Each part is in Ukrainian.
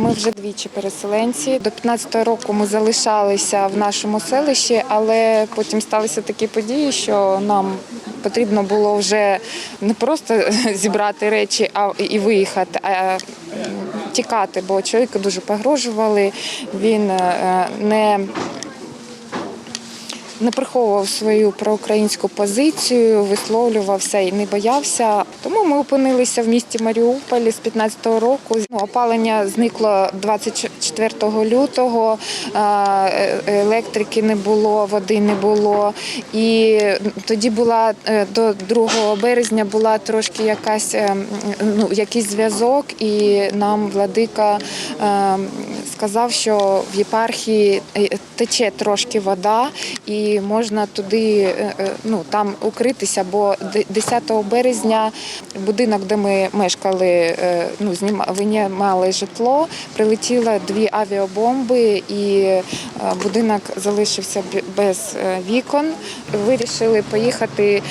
Ми вже двічі переселенці. До 15-го року ми залишалися в нашому селищі, але потім сталися такі події, що нам потрібно було вже не просто зібрати речі, а і виїхати, а тікати, бо чоловіку дуже погрожували. Він е, не не приховував свою проукраїнську позицію, висловлювався і не боявся. Тому ми опинилися в місті Маріуполі з 15-го року. Ну, Опалення зникло 24 лютого, е, електрики не було, води не було. І тоді була е, до 2 березня була трошки якась е, ну, якийсь зв'язок, і нам владика е, сказав, що в єпархії е, тече трошки вода, і можна туди е, е, ну, там укритися, бо 10 березня будинок, де ми мешкали, е, ну, винімали житло, прилетіло дві авіабомби, і будинок залишився без вікон. Вирішили поїхати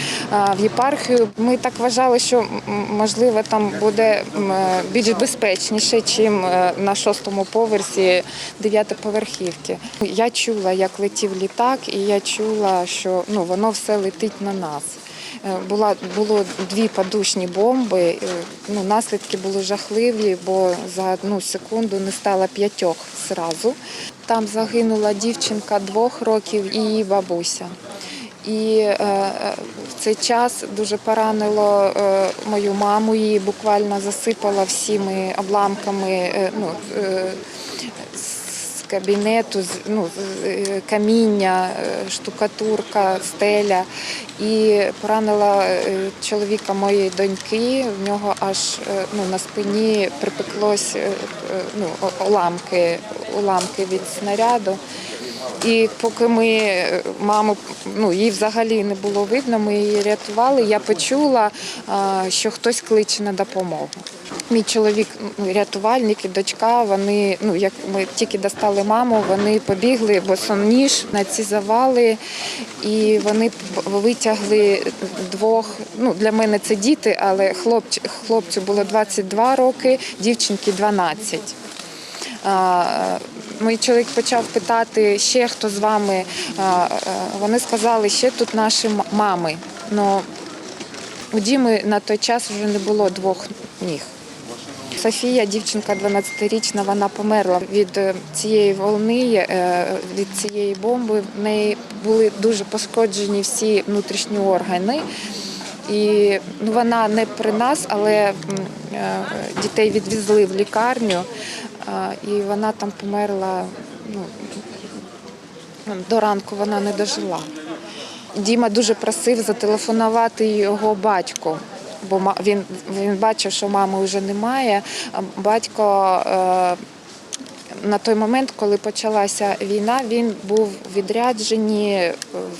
в єпархію. Ми так вважали, що можливо там буде більш безпечніше, ніж на шостому поверсі дев'ятиповерхівки. Я чула, як летів літак, і я чула, що ну воно все летить на нас. Е, Була було дві подушні бомби. е, Ну наслідки були жахливі, бо за одну секунду не стало п'ятьох зразу. Там загинула дівчинка двох років і її бабуся. І е, е, в цей час дуже поранило е, мою маму. Її буквально засипала всіми обламками. е, ну, е, кабінету, ну, е, каміння, е, штукатурка, стеля. І поранила е, чоловіка моєї доньки. В нього аж ну, на спині припеклось ну, уламки, уламки від снаряду. І поки ми маму, ну її взагалі не було видно, ми її рятували. Я почула, що хтось кличе на допомогу. Мій чоловік, ну, рятувальник і дочка, вони, ну як ми тільки достали маму, вони побігли босоніж на ці завали, і вони витягли двох. Ну для мене це діти, але хлопч, хлопцю було 22 роки, дівчинки 12. А, Мій чоловік почав питати ще хто з вами. Вони сказали, ще тут наші мами. Но у Діми на той час вже не було двох ніг. Софія, дівчинка 12-річна, вона померла від е, цієї волни, е, від цієї бомби. В неї були дуже пошкоджені всі внутрішні органи. І ну, вона не при нас, але е, дітей відвезли в лікарню, і вона там померла. Ну, до ранку вона не дожила. Діма дуже просив зателефонувати його батьку, бо він, він бачив, що мами вже немає. Батько е, на той момент, коли почалася війна, він був в відрядженні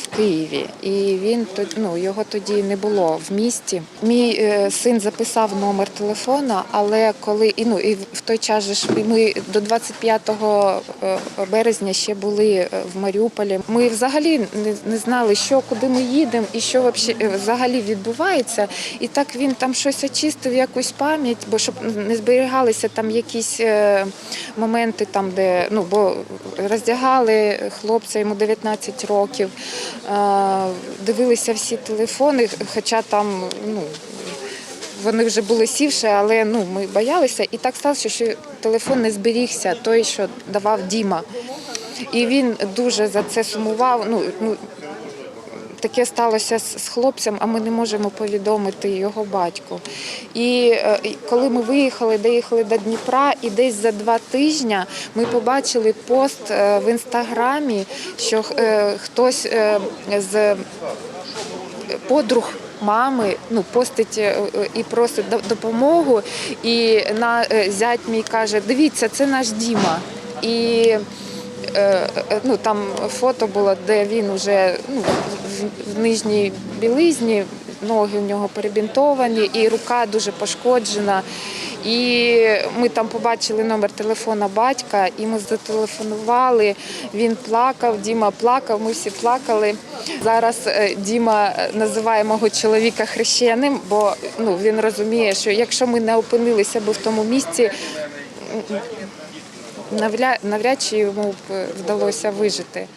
в Києві, і він ну, його тоді не було в місті. Мій е, син записав номер телефона, але коли і ну і в той час же ми до 25 е, березня ще були е, в Маріуполі. Ми взагалі не, знали, що куди ми їдемо і що е, взагалі відбувається. І так він там щось очистив, якусь пам'ять, бо щоб не зберігалися там якісь е, моменти, там де ну бо роздягали хлопця, йому 19 років, дивилися всі телефони, хоча там ну. Вони вже були сівши, але ну ми боялися, і так сталося, що телефон не зберігся, той, що давав Діма. І він дуже за це сумував. Ну, ну таке сталося з хлопцем, а ми не можемо повідомити його батьку. І е, коли ми виїхали, доїхали до Дніпра, і десь за два тижні ми побачили пост е, в інстаграмі, що е, хтось з подруг. Мами ну постить і просить допомогу. І на зять мій каже: дивіться, це наш Діма. І ну там фото було, де він уже ну, в, нижній білизні, ноги в нього перебінтовані, і рука дуже пошкоджена. І ми там побачили номер телефона батька, і ми зателефонували. Він плакав, Діма плакав, ми всі плакали. Зараз е, Діма називає мого чоловіка хрещеним, бо ну, він розуміє, що якщо ми не опинилися б в тому місці, навряд чи йому б вдалося вижити.